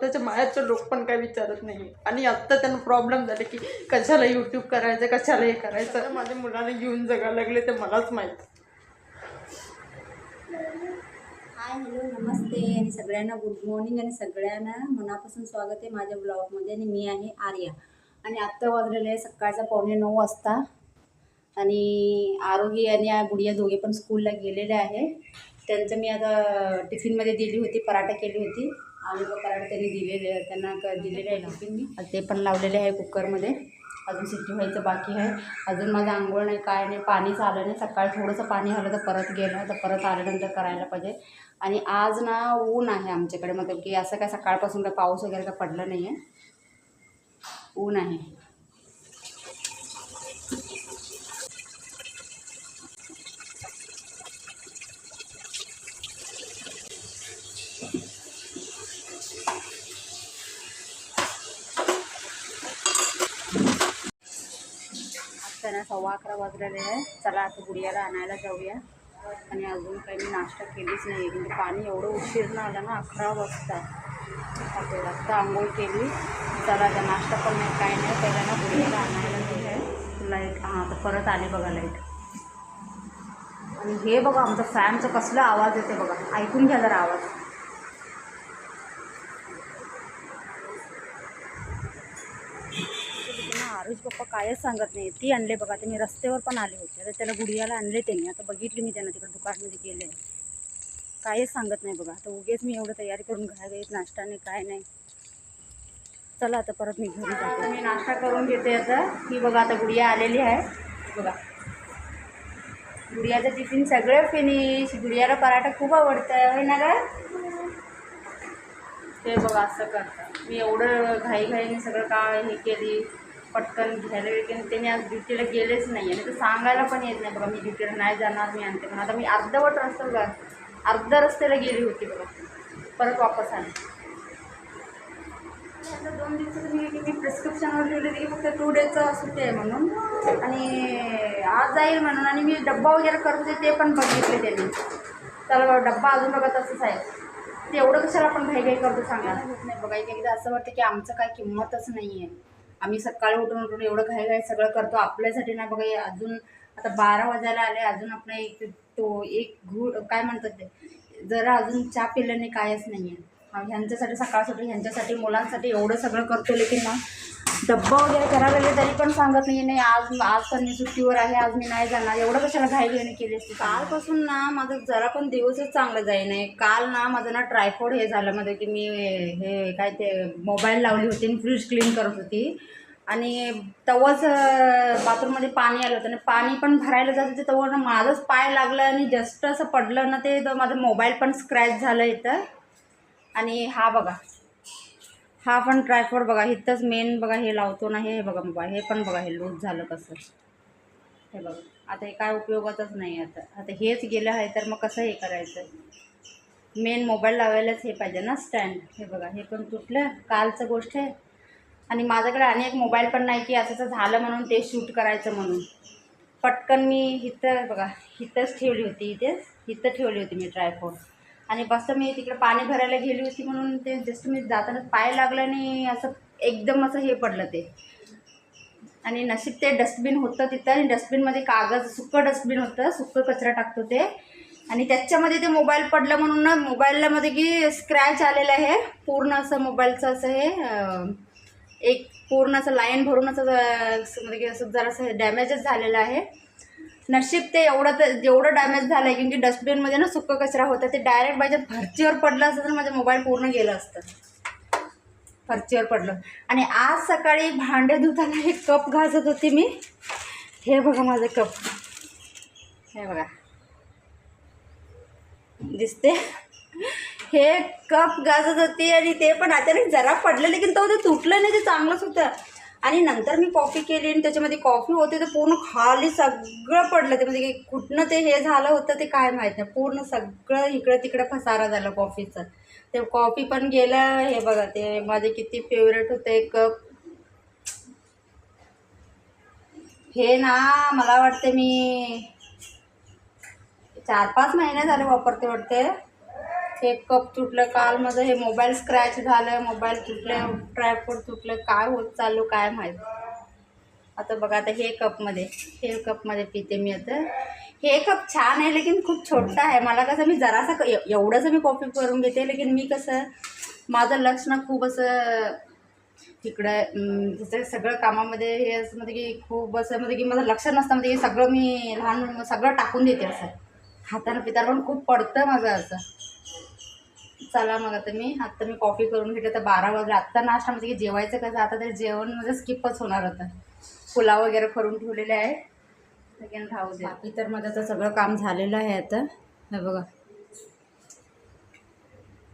त्याच्या मायाचं लोक पण काय विचारत नाही आणि आत्ता त्यांना प्रॉब्लेम झाले की कशाला यूट्यूब करायचं कशाला हे करायचं? माझ्या मुलाला घेऊन जगायला लागले ते मलाच माहीत. हाय हॅलो नमस्ते. आणि सगळ्यांना गुड मॉर्निंग आणि सगळ्यांना मनापासून स्वागत आहे माझ्या ब्लॉगमध्ये आणि मी आहे आर्या. आणि आत्ता वाजलेलं आहे सकाळचा पावणे नऊ वाजता. आणि आरोही आणि आ- गुडिया दोघे पण स्कूलला गेलेले आहे. त्यांचं मी आता टिफिनमध्ये दिली होती पराठा केली होती. आलू पराठा त्यांनी दिलेले त्यांना क- दिलेले आहे मी ते पण लावलेले आहे कुकरमध्ये. अजून सिट्टी व्हायचं बाकी आहे. अजून माझं आंघोळ नाही काय नाही पाणीच आलं नाही सकाळी थोडंसं पाणी आलं तर परत गेलं तर परत आल्यानंतर करायला पाहिजे. आणि आज ना ऊन आहे आमच्याकडे मतलब की असं काय सकाळपासून काय पाऊस वगैरे काय पडलं नाही आहे ऊन आहे. ना सव्वा अकरा वाजलेले आहे. चला आता गुडियाला आणायला जाऊया. आणि अजून काही मी नाश्ता केलीच नाही म्हणजे पाणी एवढं उशीरनं आलं ना अकरा वाजता. आता आंघोळ केली. चला आता नाश्ता पण नाही काय नाही. पहिला ना गुडियाला आणायला गेलं आहे लाइट हां आता परत आले बघा लाइट आणि हे बघा आमचं फॅनचं कसलं आवाज येते बघा. ऐकून घ्या जरा आवाज. कायच सांगत नाही. ती आणले बघा ते मी रस्त्यावर पण आले होते. आता त्याला गुडियाला आणले त्यांनी. आता बघितली मी त्यांना तिकडे दुकानमध्ये गेले. कायच सांगत नाही बघा. आता उगेच मी एवढं तयारी करून घ्यायला येत नाश्ता नाही काय नाही. चला आता परत मी घरी जाते. मी नाश्ता करून घेते आता. ही बघा आता गुडिया आलेली आहे. बघा. गुडियाचं टिफिन सगळं फिनिश गुडियाला पराठा खूप आवडतं होय ना ग? ते बघा असं करतात. मी एवढं घाईघाईने सगळं काय हे केली. पटकन घ्यायला वेळ त्यांनी आज ड्युटीला गेलेच नाही आणि तर सांगायला पण येत नाही बघा मी ड्युटीला नाही जाणार मी आणते म्हणून. आता मी अर्धवट रस्त्याला अर्ध्या रस्त्याला गेली होती बघा. परत वापस आले. आता दोन दिवसाचं मी मी प्रिस्क्रिप्शनवर लिहिलं होतं की फक्त टू डेजचं सुट्टी आहे म्हणून. आणि आज जाईल म्हणून. आणि मी डब्बा वगैरे करत होते ते पण बघितले त्यांनी. चला बघा डब्बा अजून बघा तसंच आहे. ते एवढं कशाला आपण घाई घाई करतो सांगा. होत नाही बघा एक एकदा असं वाटतं की आमचं काय किंमतच नाही आहे आम्ही सकाळी उठून उठून एवढं घाई घाई सगळं करतो. आपल्यासाठी ना बघा हे अजून आता बारा वाजायला आले अजून आपण एक तो एक घूळ काय म्हणतात ते? जरा अजून चहा पिल्याने कायच नाही आहे ह्यांच्यासाठी सकाळसाठी ह्यांच्यासाठी मुलांसाठी एवढं सगळं करतो लेकिन ना डब्बा वगैरे करायला लागले तरी पण सांगत नाही नाही आज आज तर मी सुट्टीवर आहे आज मी नाही जाणार. एवढं कशाला घाई घेणे केली असती कालपासून ना माझं जरा पण दिवसच चांगलं जाई नाही काल ना माझं ना ट्रायफोड हे झालं मध्ये की मी हे काय ते मोबाईल लावली होती आणि फ्रीज क्लीन करत होती. आणि तवाच बाथरूममध्ये पाणी आलं होतं आणि पाणी पण भरायला जात होते तवर ना माझंच पाय लागलं आणि जस्ट असं पडलं ना ते माझं मोबाईल पण स्क्रॅच झालं इथं. आणि हा बघा. हा पण ट्रायफोड बघा इथंच मेन बघा हे लावतो ना हे बघा बघा हे पण बघा हे लूज झालं कसं. हे बघा. आता हे काय उपयोगातच नाही आता. आता हेच गेलं आहे तर मग कसं हे करायचं? मेन मोबाईल लावायलाच हे पाहिजे ना स्टँड हे बघा हे पण तुटलं. कालचं गोष्ट आहे. आणि माझ्याकडे आणि एक मोबाईल पण नाही की असं झालं म्हणून ते शूट करायचं म्हणून. पटकन मी इथं बघा इथंच ठेवली होती इथेच. इथं ठेवली होती मी ट्रायफोड आणि बस मी तिकडे पाणी भरायला गेली होती म्हणून ते जस्ट मी जाताना पाय लागलं आणि असं एकदम असं हे पडलं ते. आणि नशीब ते डस्टबिन होतं तिथं आणि डस्टबिनमध्ये कागद सुक्कं डस्टबिन होतं सुक्कं कचरा टाकतो ते. आणि त्याच्यामध्ये ते मोबाईल पडलं म्हणून ना मोबाईलमध्ये की स्क्रॅच आलेलं आहे. पूर्ण असं मोबाईलचं असं हे एक पूर्ण असं लाईन भरून असं म्हणजे की असं जरासं डॅमेजच झालेलं आहे. नशीब ते एवढं तर जेवढं डॅमेज झालं आहे की डस्टबिनमध्ये ना सुक्का कचरा होता ते डायरेक्ट माझ्या फरचीवर पडलं असतं तर माझं मोबाईल पूर्ण गेलं असतं. फरचीवर पडलं. आणि आज सकाळी भांडे धुताना हे कप घासत होती मी. हे बघा माझं कप. हे बघा. दिसते हे कप गाजत होती आणि ते पण अचानक जरा पडलं लेकिन तो ते तुटलं नाही ते चांगलंच होतं. आणि नंतर मी कॉफी केली आणि त्याच्यामध्ये कॉफी होती तर पूर्ण खाली सगळं पडलं ते. म्हणजे की कुठनं ते हे झालं होतं ते काय माहीत नाही. पूर्ण सगळं इकडं तिकडं फसारा झालं कॉफीचं. ते कॉफी पण गेलं हे बघा ते माझे किती फेवरेट होते. कप हे ना मला वाटते मी चार पाच महिने झाले वापरते वाटते. हे कप तुटलं काल माझं हे मोबाईल स्क्रॅच झालं मोबाईल तुटलं ट्रायफोड तुटलं काय होत चालू काय माहीत. आता बघा आता हे कपमध्ये हे कपमध्ये पिते मी आता. हे कप छान आहे लेकिन खूप छोटा आहे. मला कसं मी जरासा क- एवढंसं मी कॉपी करून घेते लेकिन मी कसं माझं लक्ष ना खूप असं तिकडं अं, तिचं सगळं कामामध्ये हे असं म्हणजे की खूप असं म्हणजे की माझं लक्ष नसतं म्हणजे सगळं मी लहान सगळं टाकून देते असं. हाताला पिताना पण खूप पडतं माझं असं. चला मग आता मी. आत्ता मी कॉफी करून घेतली तर बारा वाजले. आत्ता नाश्ता म्हणजे की जेवायचं कसं आता ते जेवण म्हणजे स्किपच होणार होतं पुलाव वगैरे करून ठेवलेले आहे. लेकिन राहू दे बाकी तर माझं तर सगळं काम झालेलं आहे आता. हे बघा.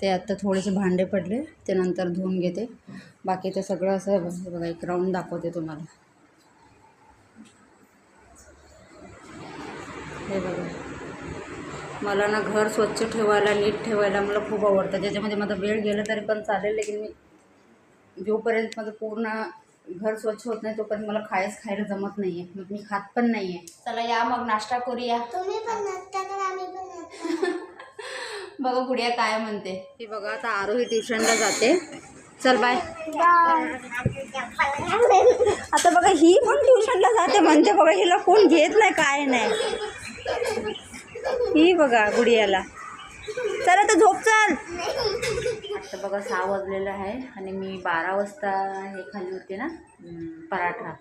ते आत्ता थोडेसे भांडे पडले ते नंतर धुवून घेते. बाकी तर सगळं असं हे बघा एक राऊंड दाखवते तुम्हाला. हे बघा. मला ना घर स्वच्छ ठेवायला नीट ठेवायला मला खूप आवडतं. ज्याच्यामध्ये माझा वेळ गेला तरी पण चालेल लेकिन मी जोपर्यंत माझं पूर्ण घर स्वच्छ होत नाही तोपर्यंत मला खायच खायला जमत नाही आहे मग मी खात पण नाही आहे चला या मग नाश्ता करूया. तुम्ही पण नाश्ता करा आम्ही पण बघा गुडिया काय म्हणते. ती बघा आता आरोही ट्युशनला जाते. चल बाय. आता बघा ही पण ट्युशनला जाते म्हणते बघा हिला कोण घेत नाही काय नाही. ही बघा गुडियाला. चला तर झोप चाल. आता बघा सहा वाजलेलं आहे आणि मी बारा वाजता हे खाल्ली होते ना पराठा.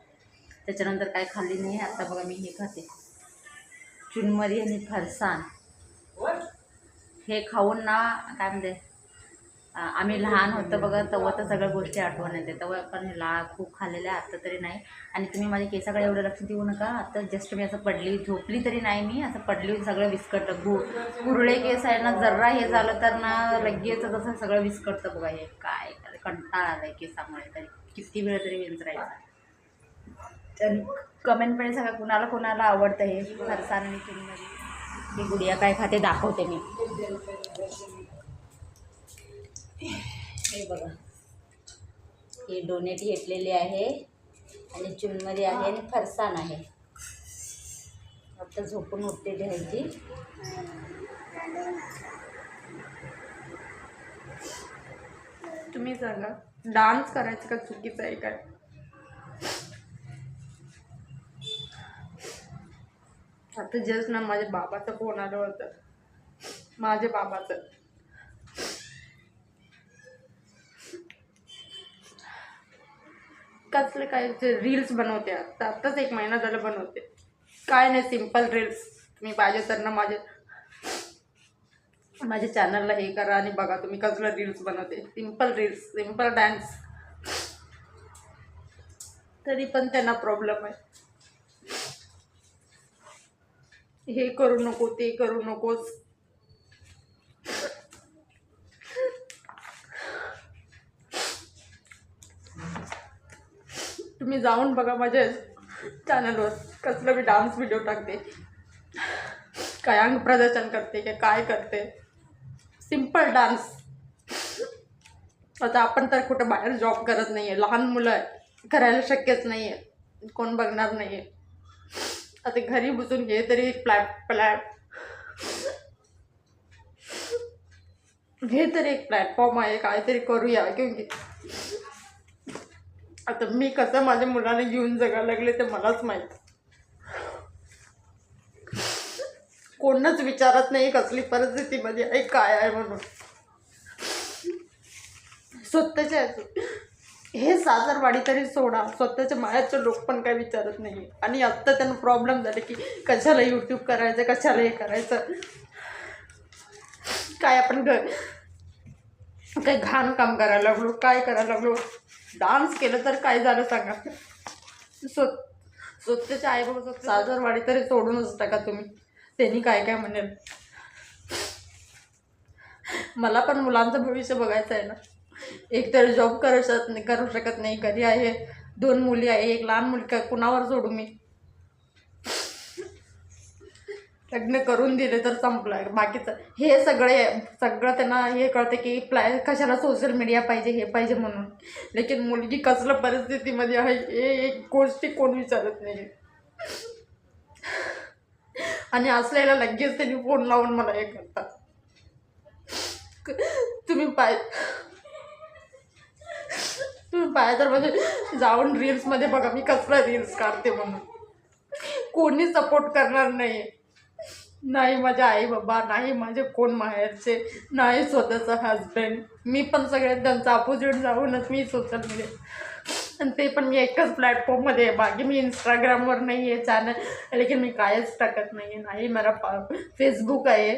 त्याच्यानंतर काय खाल्ली नाही आता बघा मी हे खाते. चुनमरी आणि फरसाण. हे खाऊन ना काय म्हणते? आम्ही लहान होतो बघा तेव्हा तर सगळ्या गोष्टी आठवण येते तेव्हा पण ला खूप खाल्लेलं आहे आत्ता तरी नाही. आणि तुम्ही माझ्या केसाकडे एवढं लक्ष देऊ नका. आता जस्ट मी असं पडली झोपली तरी नाही मी. असं पडली सगळं विस्कटलं गु कुरळे केस आहे ना जरा हे झालं तर ना लगेच तसं सगळं विस्कटतं बघा हे. काय कंटाळा आला आहे केसामुळे तरी. किती वेळ तरी विंचरायचा. तर पण सगळं कुणाला कुणाला आवडतं हे? फरसाण आणि तुम्ही ही गुडिया काय खाते दाखवते मी. हे बघा. हे डोनेट घेतलेली आहे. आणि चुनमरी आहे आणि फरसाण आहे. आता झोपून उठते घ्यायची. तुम्ही सांगा डान्स करायचं का चुकीचं आहे काय? आता जस्ट ना माझ्या बाबाचा फोन आलं होतं. माझ्या बाबाचं. कसले काय रील्स बनवते आता आत्ताच एक महिना झाला बनवते. काय नाही सिंपल रील्स तुम्ही पाहिजे तर ना माझे माझ्या चॅनलला हे करा आणि बघा तुम्ही कसलं रील्स बनवते. सिंपल रील्स सिंपल डान्स तरी पण त्यांना प्रॉब्लेम आहे. हे करू नको ते करू नकोस. तुम्ही जाऊन बघा माझ्या चॅनलवर कसलं मी डान्स व्हिडिओ टाकते. काय अंग प्रदर्शन करते की काय करते. सिंपल डान्स आता आपण तर कुठं बाहेर जॉब करत नाही आहे लहान मुलं आहे. करायला शक्यच नाही आहे कोण बघणार नाही आहे आता घरी बसून घे तरी प्लॅट प्लॅट हे तरी एक प्लॅटफॉर्म आहे. काहीतरी करूया की आता मी कसं माझ्या मुलाने घेऊन जगायला लागले ते मलाच माहीत. कोणच विचारत नाही कसली परिस्थितीमध्ये आहे काय आहे म्हणून. स्वतःच्या हे सासरवाडी तरी सोडा स्वतःच्या मायाचे लोक पण काय विचारत नाही आणि आत्ता त्यांना प्रॉब्लेम झाले की कशाला यूट्यूब करायचं कशाला हे करायचं? काय आपण घ काही घाण काम करायला लागलो काय करायला लागलो? डान्स केलं तर काय झालं सांगा? स्व स्वतःच्या आई बाबा सासरवाडी तरी सोडूनच टाका तुम्ही? त्यांनी काय काय म्हणेल? मला पण मुलांचं भविष्य बघायचं आहे ना. एक तर जॉब करू शकत नाही करू शकत नाही. घरी आहे? दोन मुली आहे एक लहान मुलगी कुणावर सोडू मी? लग्न करून दिले तर संपलं. बाकीचं हे सगळे सगळं त्यांना हे कळतं की प्लॅ कशाला सोशल मीडिया पाहिजे हे पाहिजे म्हणून. लेकिन मुलगी कसलं परिस्थितीमध्ये आहे हे एक गोष्टी कोण विचारत नाही. आणि असलेला लगेच त्यांनी फोन लावून मला हे करतात. तुम्ही पाय तुम्ही पाय तर म्हणजे जाऊन रील्समध्ये बघा मी कसला रील्स काढते म्हणून. कोणी सपोर्ट करणार नाही. नाही माझे आई बाबा नाही माझे कोण माहेरचे नाही स्वतःचा हजबंड मी पण सगळ्यात त्यांचा अपोजिट जाऊनच मी सोशल मीडिया आणि ते पण मी एकच प्लॅटफॉर्ममध्ये आहे. बाकी मी इंस्टाग्रामवर नाही आहे चॅनल लेकिन मी कायच टाकत नाही आहे नाही मला पा फेसबुक आहे.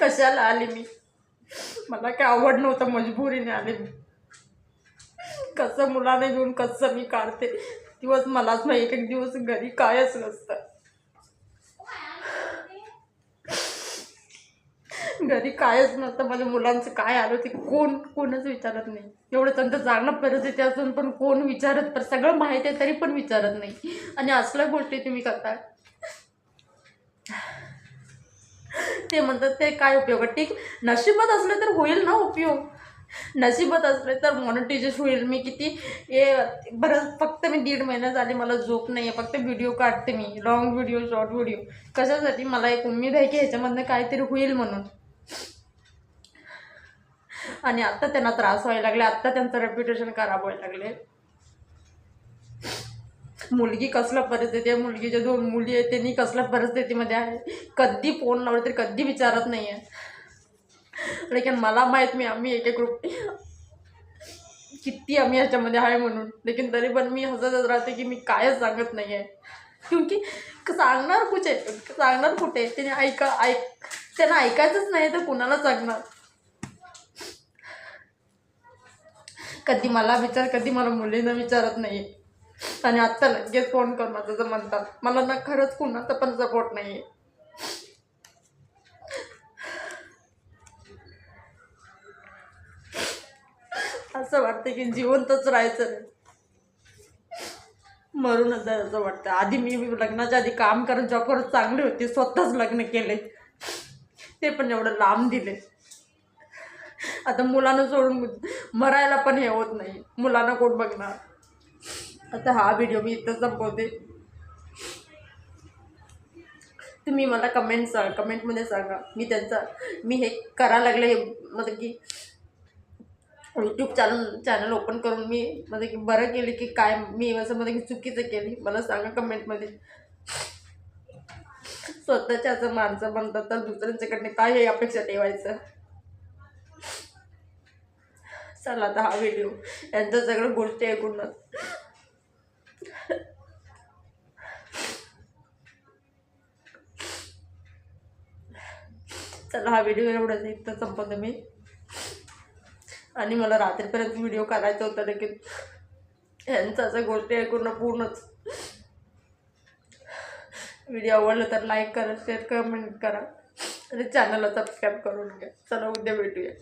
कशाला आली मी? मला काय आवड नव्हतं मजबुरीने आले मी. कसं मुलाने घेऊन कसं मी काढते? दिवस मलाच नाही एक एक दिवस घरी कायच नसतं. घरी कायच नसतं माझ्या मुलांचं काय आलं ते कोण कोणच विचारत नाही. एवढं त्यांचं जाणं परिस्थिती असून पण कोण विचारत पण सगळं माहिती आहे तरी पण विचारत नाही. आणि असल्या गोष्टी तुम्ही करता. ते म्हणतात ते काय उपयोग आहे? ठीक नशिबात असले तर होईल ना उपयोग. नशिबात असले तर मॉनिटायझेशन होईल. मी किती हे बरं फक्त मी दीड महिना झाले मला झोप नाही आहे फक्त व्हिडिओ काढते मी. लॉंग व्हिडिओ शॉर्ट व्हिडिओ कशासाठी? मला एक उमेद आहे की ह्याच्यामधनं काहीतरी होईल म्हणून. आणि आत्ता त्यांना त्रास व्हायला लागले. आत्ता त्यांचं रेप्युटेशन खराब व्हायला लागले. मुलगी कसल्या परिस्थिती आहे? मुलगीच्या दोन मुली आहेत त्यांनी कसल्या परिस्थितीमध्ये आहे? कधी फोन लावला तरी कधी विचारत नाही आहे लेकिन मला माहीत मी आम्ही एक एक रुपये किती आम्ही ह्याच्यामध्ये आहे म्हणून. लेकिन तरी पण मी हसतच राहते की मी कायच सांगत नाही आहे क्योंकि सांगणार कुठे? सांगणार कुठे? त्याने ऐका ऐक त्यांना ऐकायचंच नाही तर कुणाला सांगणार? कधी मला विचार कधी मला मुलींना विचारत नाही आणि आत्ता लगेच फोन कर माझं जर म्हणतात मला ना खरंच कुणाचा पण सपोर्ट नाही आहे असं वाटतं की जिवंतच राहायचं नाही. मरूनच जायचं असं वाटतं आधी मी लग्नाच्या आधी काम करून जॉब करत होती स्वतःच लग्न केले ते पण एवढं लांब दिले. आता मुलांना सोडून मरायला पण हे होत नाही. मुलांना कोण बघणार? आता हा व्हिडिओ मी इथं संपवते. तुम्ही मला कमेंट सांग कमेंटमध्ये सांगा. मी त्यांचा मी हे करायला लागले हे मतलब की यूट्यूब चॅनल चॅनल ओपन करून मी म्हणजे की बरं केले की काय मी असं म्हणजे की चुकीचं केली. मला सांगा कमेंटमध्ये स्वतःच्या जर माणसं बनतात तर दुसऱ्यांच्याकडनं काय हे अपेक्षा ठेवायचं. चला आता हा व्हिडिओ यांच्या सगळ्या गोष्टी ऐकूनच चला हा व्हिडिओ एवढाच इथं संपवते मी. आणि मला रात्रीपर्यंत व्हिडिओ करायचा होता लेकिन यांचं असं गोष्टी ऐकून पूर्णच व्हिडिओ आवडला तर लाईक करा शेअर कमेंट करा. आणि चॅनलला सबस्क्राईब करून घ्या. चला उद्या भेटूया.